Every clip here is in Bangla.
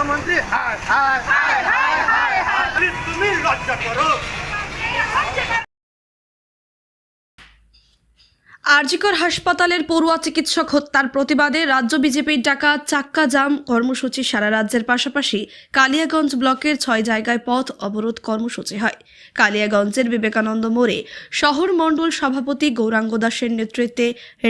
মুখ্যমন্ত্রী হায় হায় হায় হায় হায় হায় তুমি লজ্জা করো আরজিকর হাসপাতালের পড়ুয়া চিকিৎসক হত্যার প্রতিবাদে রাজ্য বিজেপির ডাকা চাক্কা জাম কর্মসূচি সারা রাজ্যের পাশাপাশি কালিয়াগঞ্জ ব্লকের ছয় জায়গায় পথ অবরোধ কর্মসূচি হয়। কালিয়াগঞ্জের বিবেকানন্দ মোড়ে শহর মণ্ডল সভাপতি গৌরাঙ্গ দাসের নেতৃত্বে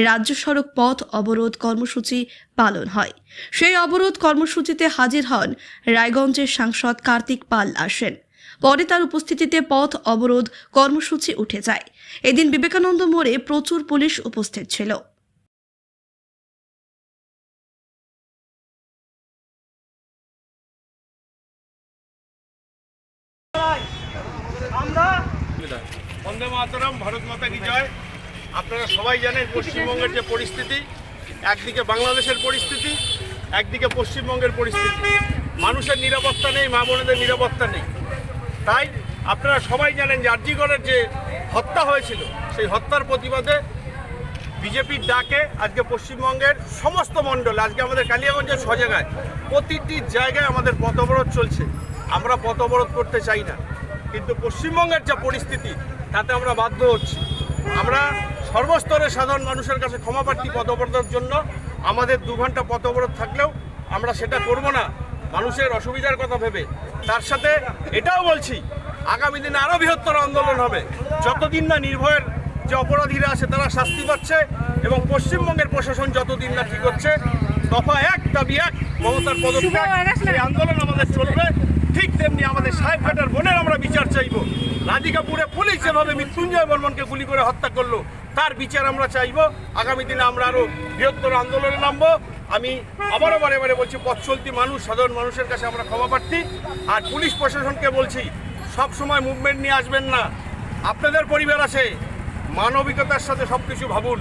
রাজ্য সড়ক পথ অবরোধ কর্মসূচি পালন হয়। সেই অবরোধ কর্মসূচিতে হাজির হন রায়গঞ্জের সাংসদ কার্তিক পাল আসেন। পরে তার উপস্থিতিতে পথ অবরোধ কর্মসূচি উঠে যায়। এদিন বিবেকানন্দ মোড়ে প্রচুর পুলিশ উপস্থিত ছিল। বন্দে মাতরম, ভারত মাতা কি জয়। আপনারা সবাই জানেন পশ্চিমবঙ্গের যে পরিস্থিতি, একদিকে বাংলাদেশের পরিস্থিতি, একদিকে পশ্চিমবঙ্গের পরিস্থিতি। মানুষের নিরাপত্তা নেই, মা বোনেদের নিরাপত্তা নেই। তাই আপনারা সবাই জানেন যে আরজিগড়ের যে হত্যা হয়েছিল, সেই হত্যার প্রতিবাদে বিজেপির ডাকে আজকে পশ্চিমবঙ্গের সমস্ত মণ্ডল, আজকে আমাদের কালিয়াগঞ্জের ছ জায়গায়, প্রতিটি জায়গায় আমাদের পথ অবরোধ চলছে। আমরা পথ অবরোধ করতে চাই না। কিন্তু পশ্চিমবঙ্গের যা পরিস্থিতি, তাতে আমরা বাধ্য হচ্ছি। আমরা সর্বস্তরের সাধারণ মানুষের কাছে ক্ষমা প্রার্থী পথ অবরোধের জন্য আমাদের দু ঘণ্টা পথ অবরোধ থাকলেও আমরা সেটা করব না। মানুষের অসুবিধার কথা ভেবে তার সাথে এটাও বলছি আগামী দিনে আরও বৃহত্তর আন্দোলন হবে। যতদিন না নির্ভয়ের যে অপরাধীরা আছে তারা শাস্তি পাচ্ছে এবং পশ্চিমবঙ্গের প্রশাসন যতদিন না ঠিক হচ্ছে দফা এক দাবি এক মমতার পদত্যাগ সেই আন্দোলন আমাদের চলবে। ঠিক তেমনি আমাদের সাহেবঘাটার বোনের আমরা বিচার চাইব। রাধিকাপুরে পুলিশ যেভাবে মৃত্যুঞ্জয় বর্মনকে গুলি করে হত্যা করল তার বিচার আমরা চাইব। আগামী দিনে আমরা আরও বৃহত্তর আন্দোলনে নামবো। আমি আবারও বারে বারে বলছি, পথ চলতি মানুষ, সাধারণ মানুষের কাছে আমরা ক্ষমা প্রার্থী। আর পুলিশ প্রশাসনকে বলছি, সব সময় মুভমেন্ট নিয়ে আসবেন না। আপনাদের পরিবার আছে, মানবিকতার সাথে সব কিছু ভাবুন।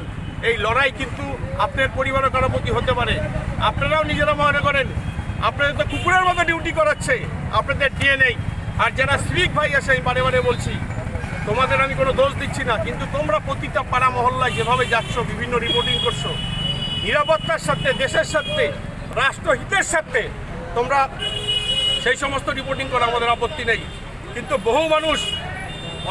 এই লড়াই কিন্তু আপনার পরিবারও কারও প্রতি হতে পারে। আপনারাও নিজেরা মনে করেন, আপনাদের তো কুকুরের মতো ডিউটি করাচ্ছে, আপনাদের ডিএ নেই আর যারা সিভিক ভাই আছে, আমি বারে বারে বলছি, তোমাদের আমি কোনো দোষ দিচ্ছি না, কিন্তু তোমরা প্রতিটা পাড়া মহল্লায় যেভাবে যাচ্ছ, বিভিন্ন রিপোর্টিং করছ নিরাপত্তার সাথে, দেশের সাথে, রাষ্ট্রহিতের সাথে তোমরা সেই সমস্ত রিপোর্টিং করা, আমাদের আপত্তি নেই। কিন্তু বহু মানুষ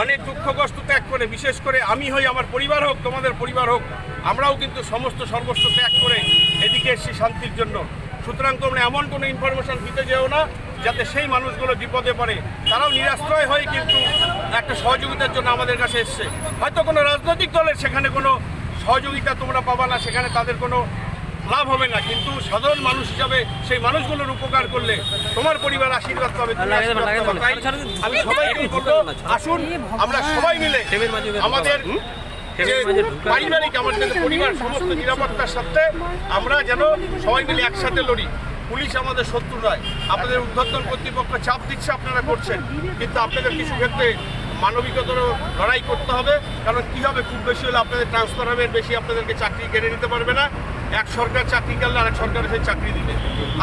অনেক দুঃখ কষ্ট ত্যাগ করে, বিশেষ করে আমি হই আমার পরিবার হোক, তোমাদের পরিবার হোক, আমরাও কিন্তু সমস্ত সর্বস্ব ত্যাগ করে এদিকে এসেছি শান্তির জন্য। সুতরাং তোমরা এমন কোনো ইনফরমেশান দিতে যেও না, যাতে সেই মানুষগুলো বিপদে পড়ে। তারাও নিরাশ্রয় হয়ে কিন্তু একটা সহযোগিতার জন্য আমাদের কাছে এসছে। হয়তো কোনো রাজনৈতিক দলের সেখানে কোনো সহযোগিতা তোমরা পাবা না সেখানে তাদের কোনো লাভ হবে না। কিন্তু সাধারণ মানুষ হিসাবে সেই মানুষগুলোর উপকার করলে তোমার পরিবার আশীর্বাদ পাবে আমি সবাইকে বলব আসুন আমরা সবাই মিলে আমাদের পারিবারিক আমাদের পরিবার সমস্ত নিরাপত্তার সাথে আমরা যেন সবাই মিলে একসাথে লড়ি। পুলিশ আমাদের শত্রু নয় আপনাদের উদ্ধর্তন কর্তৃপক্ষ চাপ দিচ্ছে আপনারা করছেন। কিন্তু আপনাদের কিছু ক্ষেত্রে মানবিকতারও লড়াই করতে হবে। কারণ কী হবে? খুব বেশি হলে আপনাদের ট্রান্সফার হবে বেশি আপনাদেরকে চাকরি কেড়ে নিতে পারবে না। এক সরকার চাকরি করলে আরেক সরকার সেই চাকরি দিবে।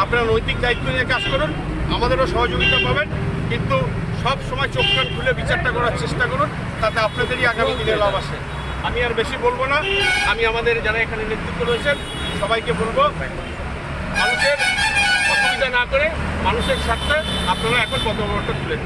আপনারা নৈতিক দায়িত্ব নিয়ে কাজ করুন, আমাদেরও সহযোগিতা পাবেন। কিন্তু সব সময় চোখ কান খুলে বিচারটা করার চেষ্টা করুন, তাতে আপনাদেরই আগামী দিনে লাভ আসে। আমি আর বেশি বলব না। আমি আমাদের যারা এখানে নেতৃত্ব রয়েছেন, সবাইকে বলব, মানুষের অসুবিধা না করে, মানুষের স্বার্থে আপনারা এখন পদবর্তন তুলে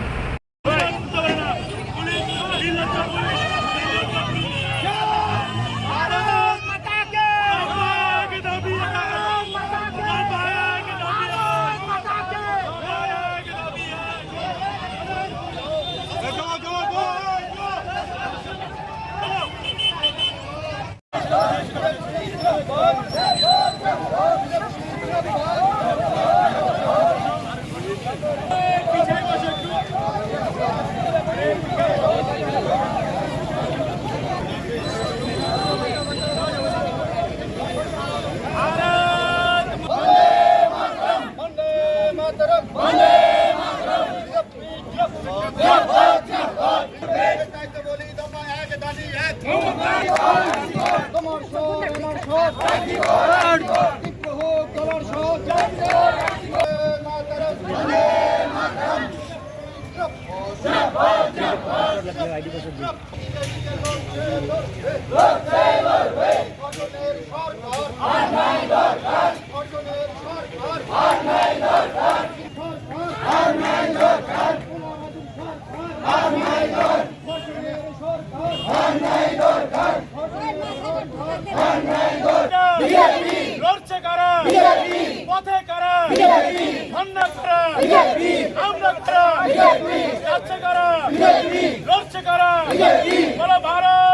সরকার ধর্ষণের সরকার লড়ছে কারা পথে কারা? ধন্যা কারা? আমরা কারা? যাচ্ছে কারা? লড়ছে কারা? বলো ভারত।